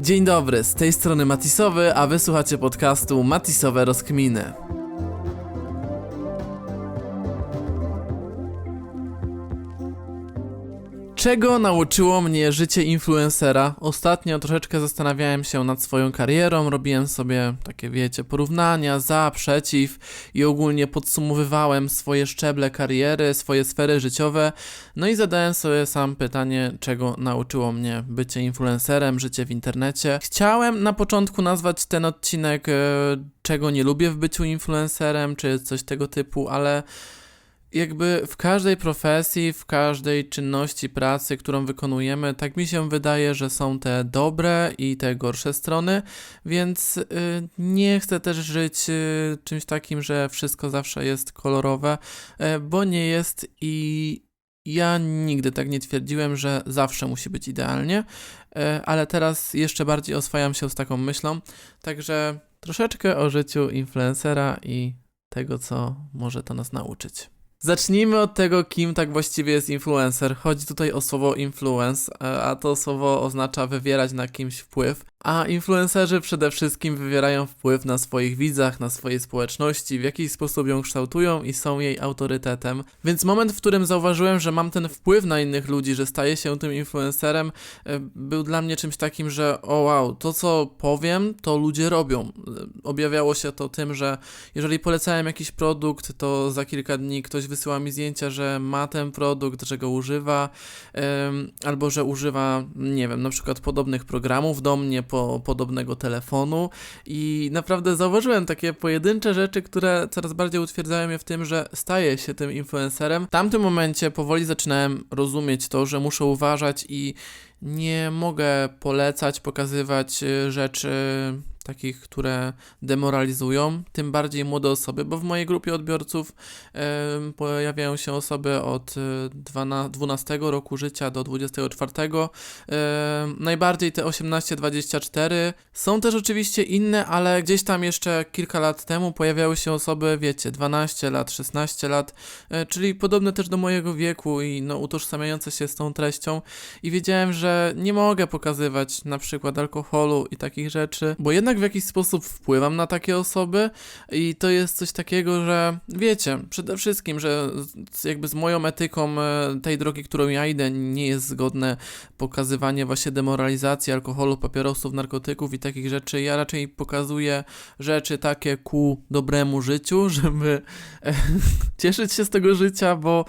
Dzień dobry, z tej strony Matisowy, a wysłuchacie podcastu Matisowe Rozkminy. Czego nauczyło mnie życie influencera? Ostatnio troszeczkę zastanawiałem się nad swoją karierą, robiłem sobie takie, wiecie, porównania za, przeciw i ogólnie podsumowywałem swoje szczeble kariery, swoje sfery życiowe. No i zadałem sobie sam pytanie, czego nauczyło mnie bycie influencerem, życie w internecie. Chciałem na początku nazwać ten odcinek, e, czego nie lubię w byciu influencerem, czy coś tego typu, ale jakby w każdej profesji, w każdej czynności pracy, którą wykonujemy, tak mi się wydaje, że są te dobre i te gorsze strony, więc y, nie chcę też żyć y, czymś takim, że wszystko zawsze jest kolorowe, y, bo nie jest i ja nigdy tak nie twierdziłem, że zawsze musi być idealnie, ale teraz jeszcze bardziej oswajam się z taką myślą, także troszeczkę o życiu influencera i tego, co może to nas nauczyć. Zacznijmy od tego, kim tak właściwie jest influencer. Chodzi tutaj o słowo influence, e, a to słowo oznacza wywierać na kimś wpływ. A influencerzy przede wszystkim wywierają wpływ na swoich widzach, na swojej społeczności, w jakiś sposób ją kształtują i są jej autorytetem. Więc moment, w którym zauważyłem, że mam ten wpływ na innych ludzi, że staję się tym influencerem, e, był dla mnie czymś takim, że o wow, to co powiem, to ludzie robią. E, Objawiało się to tym, że jeżeli polecałem jakiś produkt, to za kilka dni ktoś wysyła mi zdjęcia, że ma ten produkt, że go używa, albo że używa, nie wiem, na przykład podobnych programów do mnie, po, podobnego telefonu i naprawdę zauważyłem takie pojedyncze rzeczy, które coraz bardziej utwierdzają mnie w tym, że staję się tym influencerem. W tamtym momencie powoli zaczynałem rozumieć to, że muszę uważać i nie mogę polecać, pokazywać y, rzeczy takich, które demoralizują, tym bardziej młode osoby, bo w mojej grupie odbiorców em, pojawiają się osoby od y, 12, 12 roku życia do 24. Em, najbardziej te 18-24. Są też oczywiście inne, ale gdzieś tam jeszcze kilka lat temu pojawiały się osoby, wiecie, 12 lat, 16 lat, e, czyli podobne też do mojego wieku i no, utożsamiające się z tą treścią. I wiedziałem, że nie mogę pokazywać na przykład alkoholu i takich rzeczy, bo jednak w jakiś sposób wpływam na takie osoby i to jest coś takiego, że wiecie, przede wszystkim, że jakby z moją etyką e, tej drogi, którą ja idę, nie jest zgodne pokazywanie właśnie demoralizacji alkoholu, papierosów, narkotyków i takich rzeczy. Ja raczej pokazuję rzeczy takie ku dobremu życiu, żeby e, cieszyć się z tego życia, bo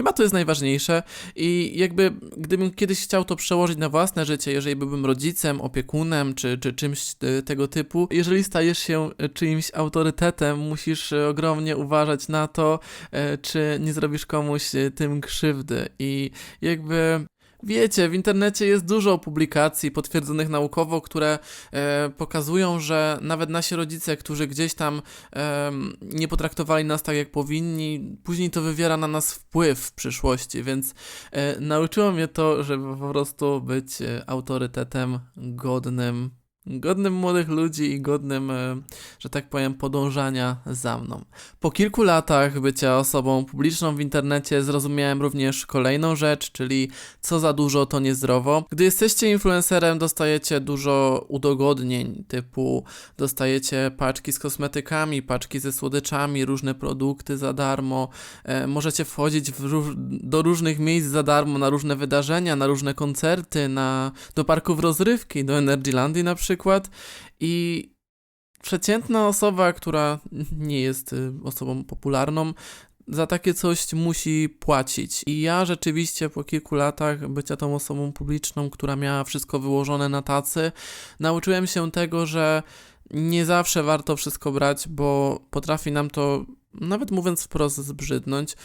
chyba to jest najważniejsze i jakby gdybym kiedyś chciał to przełożyć na własne życie, jeżeli byłbym rodzicem, opiekunem czy, czy czymś e, tego typu, jeżeli stajesz się e, czyimś autorytetem, musisz e, ogromnie uważać na to, czy nie zrobisz komuś tym krzywdy. I jakby Wiecie, w internecie jest dużo publikacji potwierdzonych naukowo, które e, pokazują, że nawet nasi rodzice, którzy gdzieś tam em, nie potraktowali nas tak, jak powinni, później to wywiera na nas wpływ w przyszłości, więc e, nauczyło mnie to, żeby po prostu być e, autorytetem godnym. Godnym młodych ludzi i godnym, e, że tak powiem, podążania za mną. Po kilku latach bycia osobą publiczną w internecie zrozumiałem również kolejną rzecz, czyli co za dużo to niezdrowo. Gdy jesteście influencerem, dostajecie dużo udogodnień, typu dostajecie paczki z kosmetykami, paczki ze słodyczami, różne produkty za darmo, e, możecie wchodzić w do różnych miejsc za darmo, na różne wydarzenia, na różne koncerty, na, do parków rozrywki, do Energylandii na przykład i przeciętna osoba, która nie jest y, osobą popularną, za takie coś musi płacić. I ja rzeczywiście po kilku latach bycia tą osobą publiczną, która miała wszystko wyłożone na tacy, nauczyłem się tego, że nie zawsze warto wszystko brać, bo potrafi nam to, nawet mówiąc wprost, zbrzydnąć.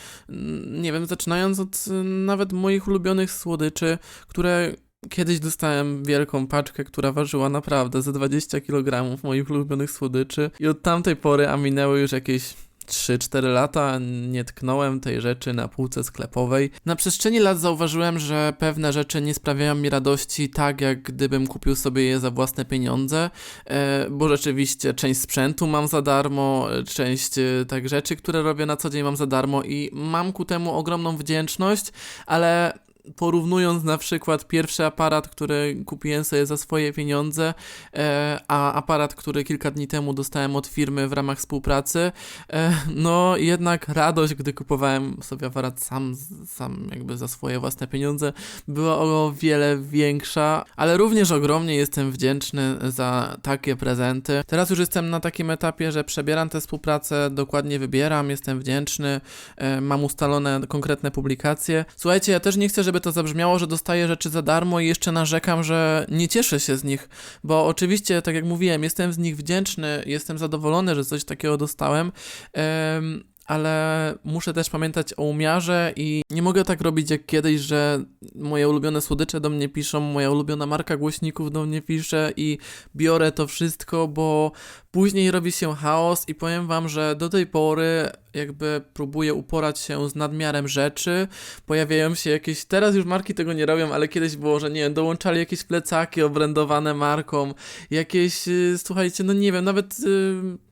Nie wiem, zaczynając od y, nawet moich ulubionych słodyczy, które kiedyś dostałem wielką paczkę, która ważyła naprawdę ze 20 kg moich ulubionych słodyczy i od tamtej pory, a minęły już jakieś 3-4 lata nie tknąłem tej rzeczy na półce sklepowej. Na przestrzeni lat zauważyłem, że pewne rzeczy nie sprawiają mi radości tak, jak gdybym kupił sobie je za własne pieniądze, e, bo rzeczywiście część sprzętu mam za darmo, e, część e, tak rzeczy, które robię na co dzień mam za darmo i mam ku temu ogromną wdzięczność, ale porównując na przykład pierwszy aparat, który kupiłem sobie za swoje pieniądze, e, a aparat, który kilka dni temu dostałem od firmy w ramach współpracy, e, no jednak radość, gdy kupowałem sobie aparat sam, sam jakby za swoje własne pieniądze, była o wiele większa, ale również ogromnie jestem wdzięczny za takie prezenty. Teraz już jestem na takim etapie, że przebieram tę współpracę, dokładnie wybieram, jestem wdzięczny, e, mam ustalone konkretne publikacje. Słuchajcie, ja też nie chcę, żeby to zabrzmiało, że dostaję rzeczy za darmo i jeszcze narzekam, że nie cieszę się z nich, bo oczywiście, tak jak mówiłem, jestem z nich wdzięczny, jestem zadowolony, że coś takiego dostałem. em, ale muszę też pamiętać o umiarze i nie mogę tak robić jak kiedyś, że moje ulubione słodycze do mnie piszą, moja ulubiona marka głośników do mnie pisze i biorę to wszystko, bo później robi się chaos i powiem wam, że do tej pory jakby próbuję uporać się z nadmiarem rzeczy, pojawiają się jakieś, teraz już marki tego nie robią, ale kiedyś było, że nie wiem, dołączali jakieś plecaki obrędowane marką, jakieś, y, słuchajcie, no nie wiem, nawet... Y,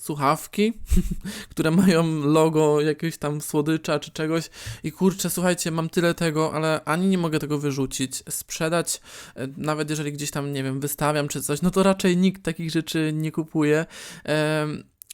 słuchawki, które mają logo jakiegoś tam słodycza czy czegoś i kurczę, słuchajcie, mam tyle tego, ale ani nie mogę tego wyrzucić, sprzedać, e, nawet jeżeli gdzieś tam, nie wiem, wystawiam czy coś, no to raczej nikt takich rzeczy nie kupuje.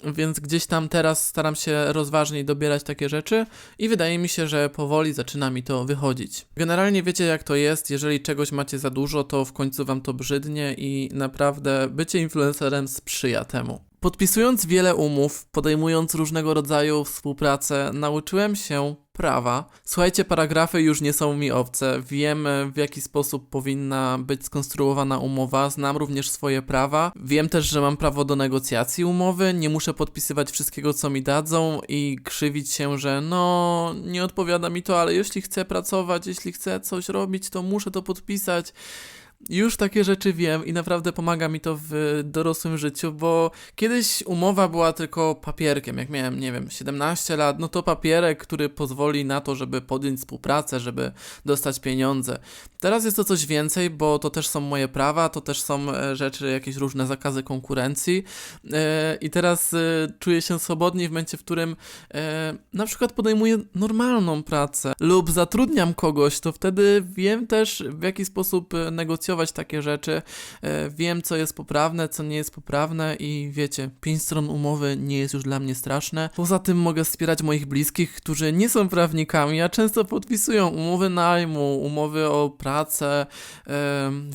Więc gdzieś tam teraz staram się rozważniej dobierać takie rzeczy i wydaje mi się, że powoli zaczyna mi to wychodzić. Generalnie wiecie jak to jest, jeżeli czegoś macie za dużo, to w końcu wam to brzydnie i naprawdę bycie influencerem sprzyja temu. Podpisując wiele umów, podejmując różnego rodzaju współpracę, nauczyłem się prawa. Słuchajcie, paragrafy już nie są mi obce. Wiem, w jaki sposób powinna być skonstruowana umowa. Znam również swoje prawa. Wiem też, że mam prawo do negocjacji umowy. Nie muszę podpisywać wszystkiego, co mi dadzą i krzywić się, że no, nie odpowiada mi to, ale jeśli chcę pracować, jeśli chcę coś robić, to muszę to podpisać. Już takie rzeczy wiem i naprawdę pomaga mi to w dorosłym życiu, bo kiedyś umowa była tylko papierkiem. Jak miałem, nie wiem, 17 lat, no to papierek, który pozwoli na to, żeby podjąć współpracę, żeby dostać pieniądze. Teraz jest to coś więcej, bo to też są moje prawa, to też są e, rzeczy, jakieś różne zakazy konkurencji. E, I teraz e, czuję się swobodniej w momencie, w którym na przykład podejmuję normalną pracę lub zatrudniam kogoś, to wtedy wiem też, w jaki sposób e, negocjować takie rzeczy. E, Wiem, co jest poprawne, co nie jest poprawne i wiecie, pięć stron umowy nie jest już dla mnie straszne. Poza tym mogę wspierać moich bliskich, którzy nie są prawnikami, a często podpisują umowy najmu, umowy o pracę,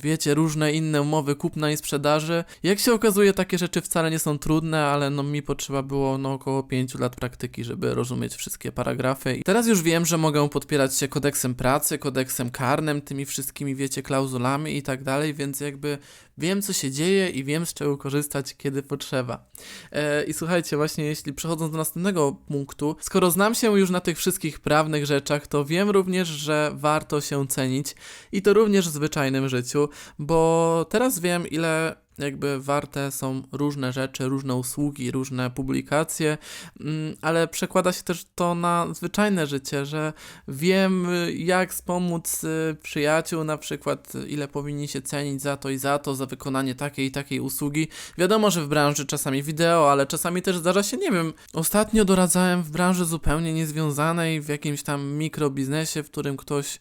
wiecie, różne inne umowy kupna i sprzedaży. Jak się okazuje, takie rzeczy wcale nie są trudne, ale no mi potrzeba było no około 5 lat praktyki, żeby rozumieć wszystkie paragrafy. I teraz już wiem, że mogę podpierać się kodeksem pracy, kodeksem karnym, tymi wszystkimi, wiecie, klauzulami i tak dalej, więc jakby wiem, co się dzieje i wiem, z czego korzystać, kiedy potrzeba. E, I słuchajcie, właśnie jeśli przechodząc do następnego punktu, skoro znam się już na tych wszystkich prawnych rzeczach, to wiem również, że warto się cenić i to również w zwyczajnym życiu, bo teraz wiem, ile jakby warte są różne rzeczy, różne usługi, różne publikacje, mm, ale przekłada się też to na zwyczajne życie, że wiem jak wspomóc y, przyjaciół, na przykład ile powinni się cenić za to i za to, za wykonanie takiej i takiej usługi. Wiadomo, że w branży czasami wideo, ale czasami też zdarza się, nie wiem, ostatnio doradzałem w branży zupełnie niezwiązanej, w jakimś tam mikrobiznesie, w którym ktoś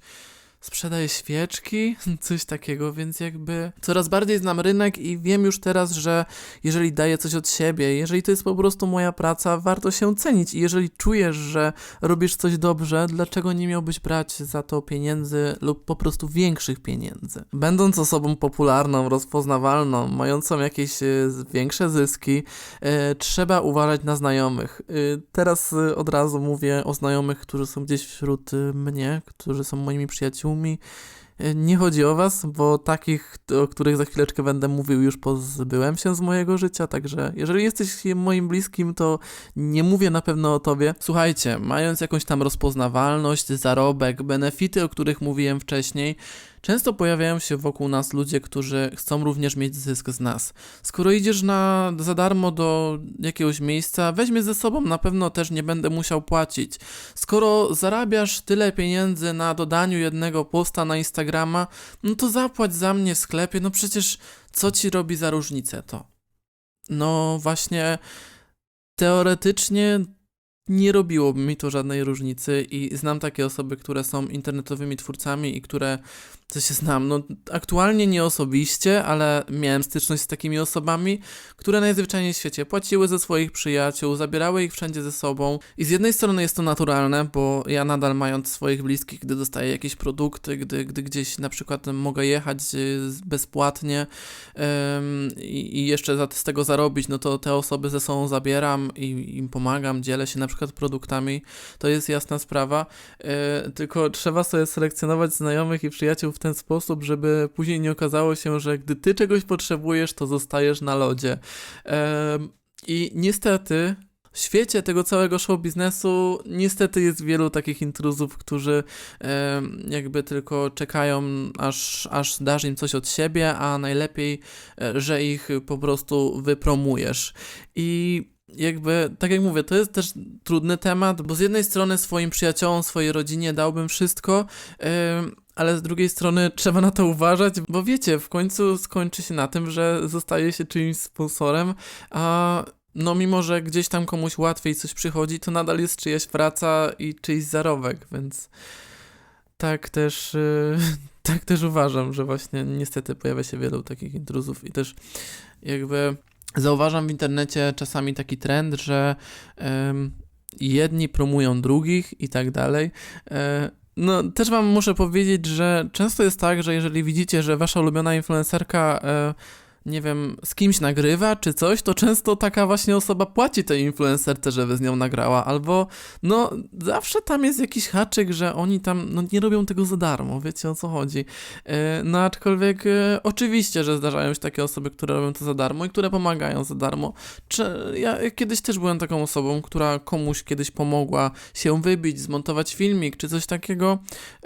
sprzedaje świeczki, coś takiego, więc jakby coraz bardziej znam rynek i wiem już teraz, że jeżeli daję coś od siebie, jeżeli to jest po prostu moja praca, warto się cenić i jeżeli czujesz, że robisz coś dobrze, dlaczego nie miałbyś brać za to pieniędzy lub po prostu większych pieniędzy? Będąc osobą popularną, rozpoznawalną, mającą jakieś e, większe zyski, e, trzeba uważać na znajomych. E, teraz od razu mówię o znajomych, którzy są gdzieś wśród mnie, którzy są moimi przyjaciółmi. E, Nie chodzi o was, bo takich, o których za chwileczkę będę mówił, już pozbyłem się z mojego życia, także jeżeli jesteś moim bliskim, to nie mówię na pewno o tobie. Słuchajcie, mając jakąś tam rozpoznawalność, zarobek, benefity, o których mówiłem wcześniej, Często pojawiają się wokół nas ludzie, którzy chcą również mieć zysk z nas. Skoro idziesz na, za darmo do jakiegoś miejsca, weź mnie ze sobą, na pewno też nie będę musiał płacić. Skoro zarabiasz tyle pieniędzy na dodaniu jednego posta na Instagrama, no to zapłać za mnie w sklepie, no przecież co ci robi za różnicę to? No właśnie, teoretycznie nie robiłoby mi to żadnej różnicy i znam takie osoby, które są internetowymi twórcami i które, co się znam, no aktualnie nie osobiście, ale miałem styczność z takimi osobami, które najzwyczajniej w świecie płaciły ze swoich przyjaciół, zabierały ich wszędzie ze sobą i z jednej strony jest to naturalne, bo ja nadal mając swoich bliskich, gdy dostaję jakieś produkty, gdy, gdy gdzieś na przykład mogę jechać y, bezpłatnie ym, i, jeszcze z tego zarobić, no to te osoby ze sobą zabieram i im pomagam, dzielę się na przykład produktami, to jest jasna sprawa, yy, tylko trzeba sobie selekcjonować znajomych i przyjaciół w ten sposób, żeby później nie okazało się, że gdy ty czegoś potrzebujesz, to zostajesz na lodzie. Em, I niestety w świecie tego całego show biznesu niestety jest wielu takich intruzów, którzy em, jakby tylko czekają, aż, aż dasz im coś od siebie, a najlepiej, e, że ich po prostu wypromujesz. I jakby, tak jak mówię, to jest też trudny temat, bo z jednej strony swoim przyjaciołom, swojej rodzinie dałbym wszystko, em, ale z drugiej strony trzeba na to uważać, bo wiecie, w końcu skończy się na tym, że zostaje się czyimś sponsorem, a no mimo, że gdzieś tam komuś łatwiej coś przychodzi, to nadal jest czyjaś praca i czyjś zarobek, więc tak też, y, tak też uważam, że właśnie niestety pojawia się wielu takich intruzów i też jakby zauważam w internecie czasami taki trend, że jedni promują drugich i tak dalej. E, no, też wam muszę powiedzieć, że często jest tak, że jeżeli widzicie, że wasza ulubiona influencerka, e, nie wiem, z kimś nagrywa czy coś, to często taka właśnie osoba płaci tej influencerce, żeby z nią nagrała, albo no, zawsze tam jest jakiś haczyk, że oni tam, no, nie robią tego za darmo, wiecie o co chodzi. E, no, aczkolwiek e, oczywiście, że zdarzają się takie osoby, które robią to za darmo i które pomagają za darmo. Czy, ja kiedyś też byłem taką osobą, która komuś kiedyś pomogła się wybić, zmontować filmik czy coś takiego,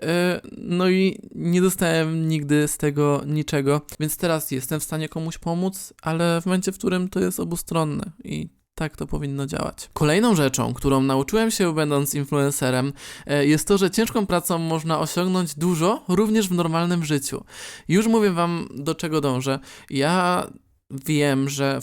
E, No i nie dostałem nigdy z tego niczego, więc teraz jestem w stanie komuś pomóc, ale w momencie, w którym to jest obustronne i tak to powinno działać. Kolejną rzeczą, którą nauczyłem się będąc influencerem, e, jest to, że ciężką pracą można osiągnąć dużo również w normalnym życiu. Już mówię wam, do czego dążę. Ja wiem, że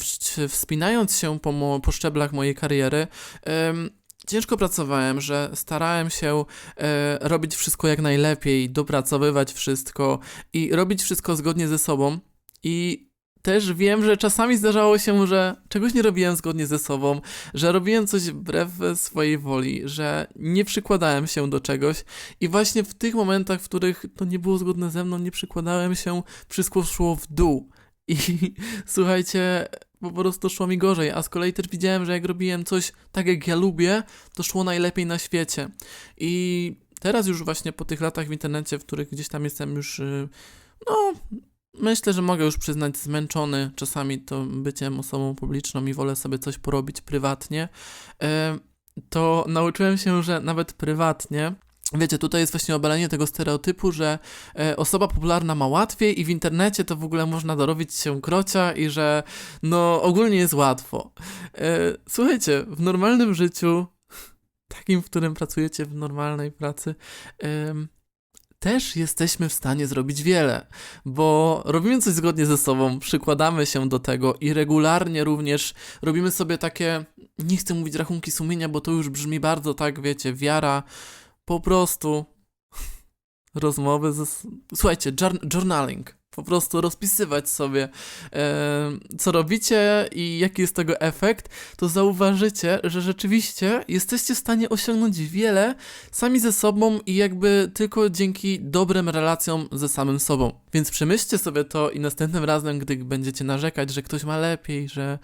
wspinając się po, po szczeblach mojej kariery, em, ciężko pracowałem, że starałem się e, robić wszystko jak najlepiej, dopracowywać wszystko i robić wszystko zgodnie ze sobą. I też wiem, że czasami zdarzało się, że czegoś nie robiłem zgodnie ze sobą, że robiłem coś wbrew swojej woli, że nie przykładałem się do czegoś i właśnie w tych momentach, w których to nie było zgodne ze mną, nie przykładałem się, wszystko szło w dół. I słuchajcie, po prostu szło mi gorzej, a z kolei też widziałem, że jak robiłem coś tak jak ja lubię, to szło najlepiej na świecie. I teraz już właśnie po tych latach w internecie, w których gdzieś tam jestem już, y, no, myślę, że mogę już przyznać zmęczony czasami to byciem osobą publiczną i wolę sobie coś porobić prywatnie, e, to nauczyłem się, że nawet prywatnie Wiecie, tutaj jest właśnie obalenie tego stereotypu, że e, osoba popularna ma łatwiej i w internecie to w ogóle można dorobić się krocia i że no ogólnie jest łatwo. E, słuchajcie, w normalnym życiu, takim, w którym pracujecie w normalnej pracy, em, też jesteśmy w stanie zrobić wiele, bo robimy coś zgodnie ze sobą, przykładamy się do tego i regularnie również robimy sobie takie, nie chcę mówić rachunki sumienia, bo to już brzmi bardzo tak, wiecie, wiara, po prostu rozmowy ze... Słuchajcie, jour- journaling. Po prostu rozpisywać sobie, e, co robicie i jaki jest tego efekt, to zauważycie, że rzeczywiście jesteście w stanie osiągnąć wiele sami ze sobą i jakby tylko dzięki dobrym relacjom ze samym sobą. Więc przemyślcie sobie to i następnym razem, gdy będziecie narzekać, że ktoś ma lepiej, że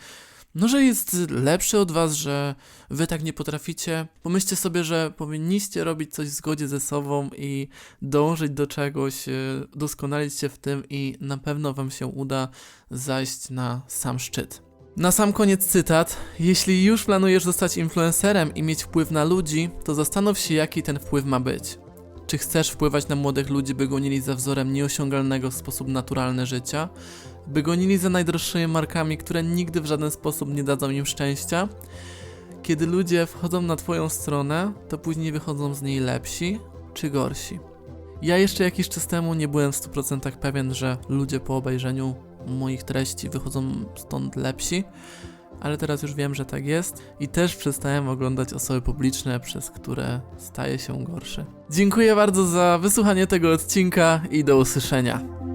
no, że jest lepszy od was, że wy tak nie potraficie. Pomyślcie sobie, że powinniście robić coś w zgodzie ze sobą i dążyć do czegoś, e, doskonalić się w tym i na pewno wam się uda zajść na sam szczyt. Na sam koniec cytat. Jeśli już planujesz zostać influencerem i mieć wpływ na ludzi, to zastanów się, jaki ten wpływ ma być. Czy chcesz wpływać na młodych ludzi, by gonili za wzorem nieosiągalnego w sposób naturalny życia? By gonili za najdroższymi markami, które nigdy w żaden sposób nie dadzą im szczęścia? Kiedy ludzie wchodzą na Twoją stronę, to później wychodzą z niej lepsi czy gorsi? Ja jeszcze jakiś czas temu nie byłem w 100% pewien, że ludzie po obejrzeniu moich treści wychodzą stąd lepsi. ale teraz już wiem, że tak jest i też przestałem oglądać osoby publiczne, przez które staje się gorszy. Dziękuję bardzo za wysłuchanie tego odcinka i do usłyszenia.